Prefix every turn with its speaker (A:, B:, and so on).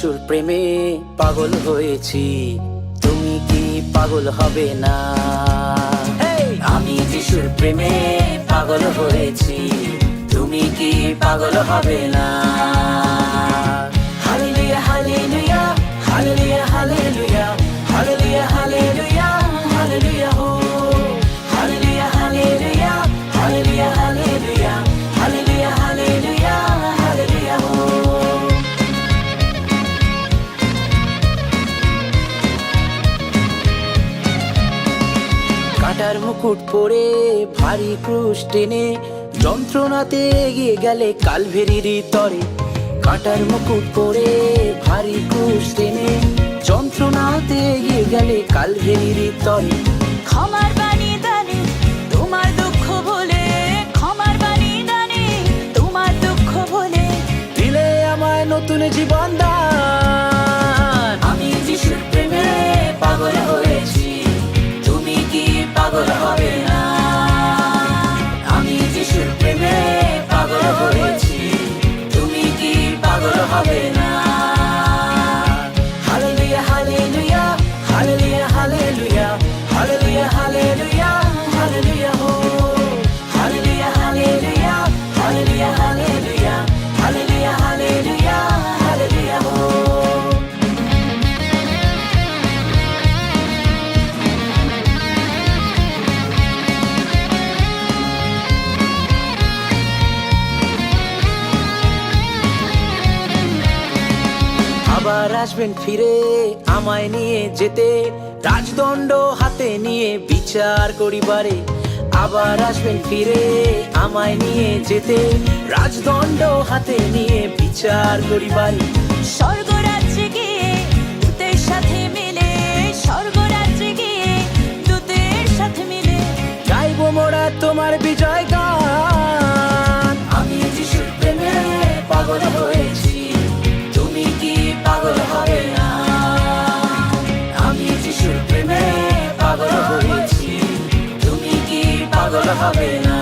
A: যিশুর প্রেমে পাগল হয়েছি। তুমি কি পাগল হবে না? আমি যিশুর প্রেমে পাগল হয়েছি। তুমি কি পাগল হবে না? কাটার মুকুট পরে ভারী ক্রুশ টেনে যন্ত্রণাতে এগিয়ে গেলে কালভেরির তরে। কাটার মুকুট পরে ভারী ক্রুশ টেনে যন্ত্রণাতে এগিয়ে গেলে কালভেরির তরে।
B: ক্ষমার বাণী দানে তোমার দুঃখ বলে ক্ষমার বাণী দানে তোমার দুঃখ বলে
A: দিলে আমায় নতুন জীবন দান আসবেন ফিরে আমায় নিয়ে যেতে। রাজদণ্ড হাতে নিয়ে বিচার করিবারে। আবার আসবেন ফিরে আমায় নিয়ে যেতে। রাজদণ্ড হাতে নিয়ে বিচার করিবারে।
B: স্বর্গরাজ্যে গিয়ে দূতের সাথে মিলে স্বর্গরাজ্যে গিয়ে দূতের সাথে মিলে।
A: গাইবো মোরা তোমার বিজয় গান। আমি যিশুর প্রেমে পাগল হবে না।